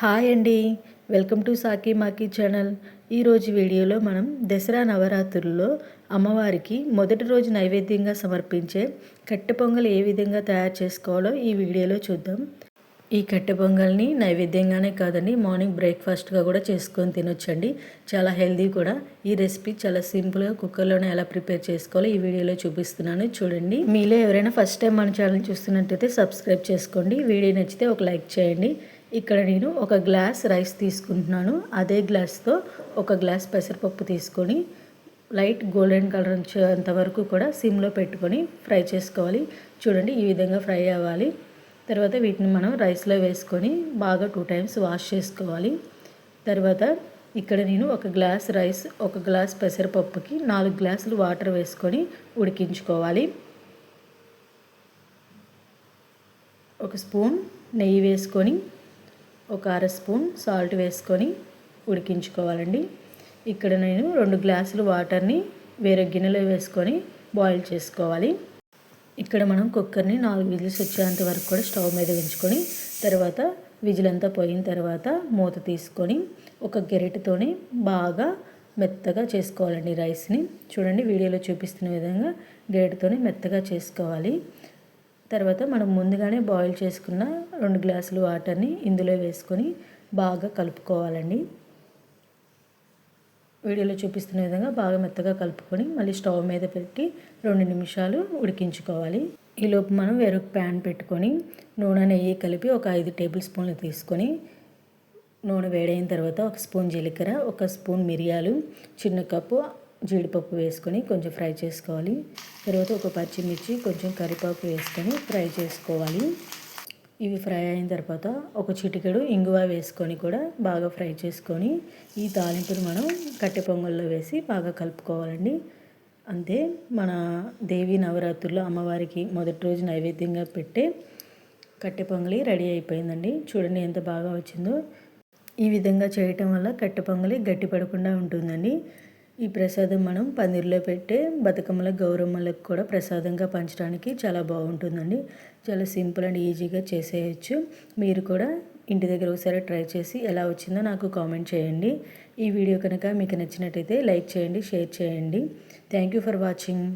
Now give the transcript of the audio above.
Hi అండి. Welcome to సాకి మాకి ఛానల్. ఈరోజు వీడియోలో మనం దసరా నవరాత్రుల్లో అమ్మవారికి మొదటి రోజు నైవేద్యంగా సమర్పించే కట్టె పొంగల్ ఏ విధంగా తయారు చేసుకోవాలో ఈ వీడియోలో చూద్దాం. ఈ కట్టె పొంగల్ని నైవేద్యంగానే కాదండి మార్నింగ్ బ్రేక్ఫాస్ట్గా కూడా చేసుకొని తినొచ్చండి. చాలా హెల్దీ కూడా. ఈ రెసిపీ చాలా సింపుల్గా కుక్కర్లోనే ఎలా ప్రిపేర్ చేసుకోవాలో ఈ వీడియోలో చూపిస్తున్నాను. చూడండి. మీలో ఎవరైనా ఫస్ట్ టైం మన ఛానల్ చూస్తున్నట్టయితే సబ్స్క్రైబ్ చేసుకోండి. వీడియో నచ్చితే ఒక లైక్ చేయండి. ఇక్కడ నేను ఒక గ్లాస్ రైస్ తీసుకుంటున్నాను. అదే గ్లాస్తో ఒక గ్లాస్ పెసరపప్పు తీసుకొని లైట్ గోల్డెన్ కలర్ వచ్చేంత వరకు కూడా సిమ్లో పెట్టుకొని ఫ్రై చేసుకోవాలి. చూడండి ఈ విధంగా ఫ్రై అవ్వాలి. తర్వాత వీటిని మనం రైస్లో వేసుకొని బాగా టూ టైమ్స్ వాష్ చేసుకోవాలి. తర్వాత ఇక్కడ నేను ఒక గ్లాస్ రైస్ ఒక గ్లాస్ పెసరపప్పుకి నాలుగు గ్లాసులు వాటర్ వేసుకొని ఉడికించుకోవాలి. ఒక స్పూన్ నెయ్యి వేసుకొని ఒక అర స్పూన్ సాల్ట్ వేసుకొని ఉడికించుకోవాలండి. ఇక్కడ నేను రెండు గ్లాసులు వాటర్ని వేరే గిన్నెలో వేసుకొని బాయిల్ చేసుకోవాలి. ఇక్కడ మనం కుక్కర్ని నాలుగు విజిల్స్ వచ్చేంత వరకు కూడా స్టవ్ మీద ఉంచుకొని తర్వాత విజిల్ అంతా పోయిన తర్వాత మూత తీసుకొని ఒక గెరిటతోని బాగా మెత్తగా చేసుకోవాలండి రైస్ని. చూడండి వీడియోలో చూపిస్తున్న విధంగా గెరిటతోని మెత్తగా చేసుకోవాలి. తర్వాత మనం ముందుగానే బాయిల్ చేసుకున్న రెండు గ్లాసులు వాటర్ని ఇందులో వేసుకొని బాగా కలుపుకోవాలండి. వీడియోలో చూపిస్తున్న విధంగా బాగా మెత్తగా కలుపుకొని మళ్ళీ స్టవ్ మీద పెట్టి రెండు నిమిషాలు ఉడికించుకోవాలి. ఈలోపు మనం వేరొక ప్యాన్ పెట్టుకొని నూనె నెయ్యి కలిపి ఒక ఐదు టేబుల్ స్పూన్లు తీసుకొని నూనె వేడైన తర్వాత ఒక స్పూన్ జీలకర్ర ఒక స్పూన్ మిరియాలు చిన్న కప్పు జీడిపప్పు వేసుకొని కొంచెం ఫ్రై చేసుకోవాలి. తర్వాత ఒక పచ్చిమిర్చి కొంచెం కరివేపాకు వేసుకొని ఫ్రై చేసుకోవాలి. ఇవి ఫ్రై అయిన తర్వాత ఒక చిటికెడు ఇంగువ వేసుకొని కూడా బాగా ఫ్రై చేసుకొని ఈ తాలింపును మనం కట్టె పొంగల్లో వేసి బాగా కలుపుకోవాలండి. అంతే మన దేవి నవరాత్రుల్లో అమ్మవారికి మొదటి రోజు నైవేద్యంగా పెట్టే కట్టె పొంగలి రెడీ అయిపోయిందండి. చూడండి ఎంత బాగా వచ్చిందో. ఈ విధంగా చేయటం వల్ల కట్టె పొంగలి గట్టి పడకుండా ఉంటుందండి. ఈ ప్రసాదం మనం పందిరిలో పెట్టే బతుకమ్మల గౌరమ్మలకు కూడా ప్రసాదంగా పంచడానికి చాలా బాగుంటుందండి. చాలా సింపుల్ అండ్ ఈజీగా చేసేయచ్చు. మీరు కూడా ఇంటి దగ్గర ఒకసారి ట్రై చేసి ఎలా వచ్చిందో నాకు కామెంట్ చేయండి. ఈ వీడియో కనుక మీకు నచ్చినట్టయితే లైక్ చేయండి షేర్ చేయండి. Thank you for watching.